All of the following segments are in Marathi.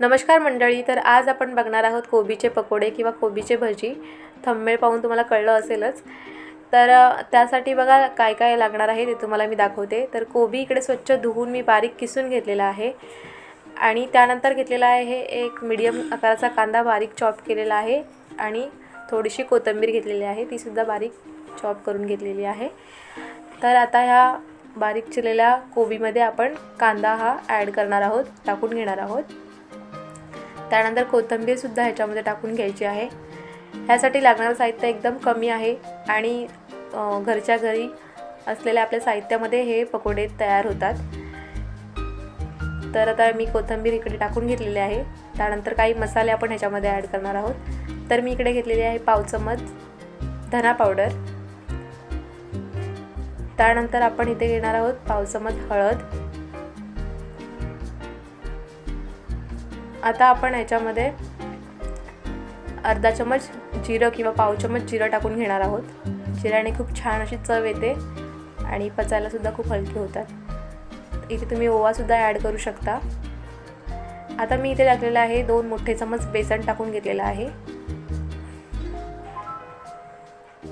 नमस्कार मंडळी तर आज आपण बघणार आहोत कोबीचे पकोडे किंवा कोबीचे भजी. थंबेळ पाहून तुम्हाला कळलं असेलच. तर त्यासाठी बघा काय काय लागणार आहे ते तुम्हाला मी दाखवते. तर कोबी इकडे स्वच्छ धुवून मी बारीक किसून घेतलेला आहे. आणि त्यानंतर घेतलेला आहे हे एक मीडियम आकाराचा कांदा बारीक चॉप केलेला आहे. आणि थोडीशी कोथिंबीर घेतलेली आहे तीसुद्धा बारीक चॉप करून घेतलेली आहे. तर आता ह्या बारीक चिरलेल्या कोबीमध्ये आपण कांदा हा ॲड करणार आहोत टाकून घेणार आहोत. त्यानंतर कोथिंबीरसुद्धा ह्याच्यामध्ये टाकून घ्यायची आहे. ह्यासाठी लागणारं साहित्य एकदम कमी आहे आणि घरच्या घरी असलेल्या आपल्या साहित्यामध्ये हे पकोडे तयार होतात. तर आता मी कोथिंबीर इकडे टाकून घेतलेली आहे. त्यानंतर काही मसाले आपण ह्याच्यामध्ये ॲड करणार आहोत. तर मी इकडे घेतलेली आहे पाव चमच धना पावडर त्यानंतर आपण इथे घेणार आहोत पाव चमच हळद. आता आपण याच्यामध्ये अर्धा चमच जिरं किंवा पाव चमच जिरं टाकून घेणार आहोत. जिऱ्याने खूप छान अशी चव येते आणि पचायलासुद्धा खूप हलकी होतात. इथे तुम्ही ओवासुद्धा ॲड करू शकता. आता मी इथे टाकलेलं आहे दोन मोठे चमच बेसन टाकून घेतलेलं आहे.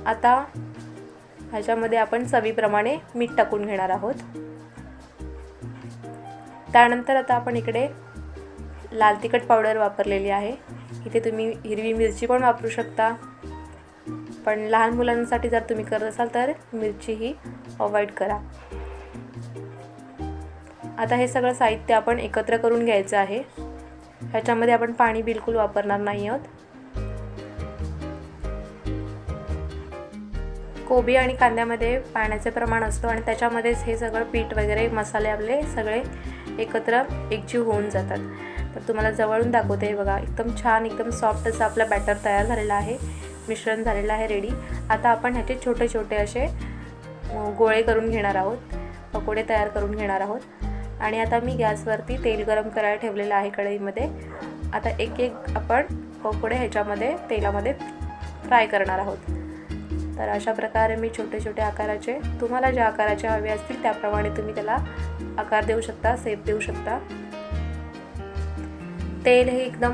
आता ह्याच्यामध्ये आपण चवीप्रमाणे मीठ टाकून घेणार आहोत. त्यानंतर आता आपण इकडे लाल तिखट पावडर वापरलेली आहे. इथे तुम्ही हिरवी मिरची पण वापरू शकता. पण लहान मुलांसाठी जर तुम्ही करत असाल तर मिरची ही अवॉइड करा. आता हे सगळं साहित्य आपण एकत्र करून घ्यायचं आहे. ह्याच्यामध्ये आपण पाणी बिलकुल वापरणार नाही आहोत. कोबी आणि कांद्यामध्ये पाण्याचे प्रमाण असतं आणि त्याच्यामध्येच हे सगळं पीठ वगैरे मसाले आपले सगळे एकत्र एकजीव होऊन जातात. तर तुम्हाला जवळून दाखवते. बघा एकदम छान एकदम सॉफ्ट असं आपलं बॅटर तयार झालेलं आहे. मिश्रण झालेलं आहे रेडी आता आपण ह्याचे छोटे छोटे असे गोळे करून घेणार आहोत. पकोडे तयार करून घेणार आहोत. आणि आता मी गॅसवरती तेल गरम करायला ठेवलेलं आहे कढईमध्ये. आता एक एक आपण पकोडे ह्याच्यामध्ये तेलामध्ये फ्राय करणार आहोत. तर अशा प्रकारे मी छोटे छोटे आकाराचे तुम्हाला ज्या आकाराचे हवे असतील त्याप्रमाणे तुम्ही त्याला आकार देऊ शकता सेप देऊ शकता. तेल हे एकदम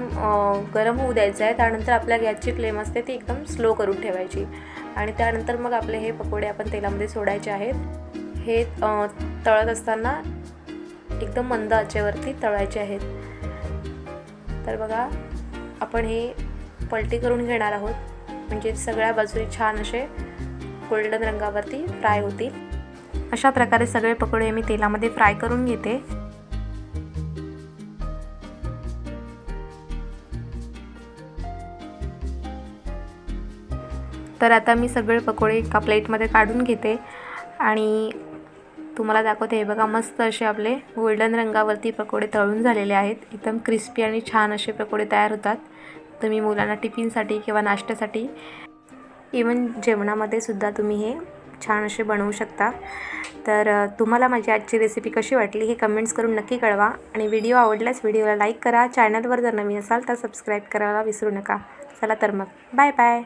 गरम होऊ द्यायचं आहे. त्यानंतर आपल्या गॅसची फ्लेम असते ती एकदम स्लो करून ठेवायची. आणि त्यानंतर मग आपले हे पकोडे आपण तेलामध्ये सोडायचे आहेत. हे तळत असताना एकदम मंद आचेवरती तळायचे आहेत. तर बघा आपण हे पलटी करून घेणार आहोत. म्हणजे सगळ्या बाजूने छान असे गोल्डन रंगावरती फ्राय होतील. अशा प्रकारे सगळे पकोडे मी तेलामध्ये फ्राय करून घेते. तर आता मी सगळे पकोडे एका प्लेटमध्ये काढून घेते. आणि तुम्हाला दाखवते हे बघा मस्त असे आपले गोल्डन रंगावरती पकोडे तळून झालेले आहेत. एकदम क्रिस्पी आणि छान असे पकोडे तयार होतात. तुम्ही मुलांना टिफिनसाठी किंवा नाश्त्यासाठी इवन जेवणामध्ये सुद्धा तुम्ही हे छान असे बनवू शकता. तर तुम्हाला माझी आजची रेसिपी कशी वाटली हे कमेंट्स करून नक्की कळवा. आणि व्हिडिओ आवडल्यास व्हिडिओला लाईक करा. चॅनलवर जर नवीन असाल तर सबस्क्राईब करायला विसरू नका. चला तर मग. Bye bye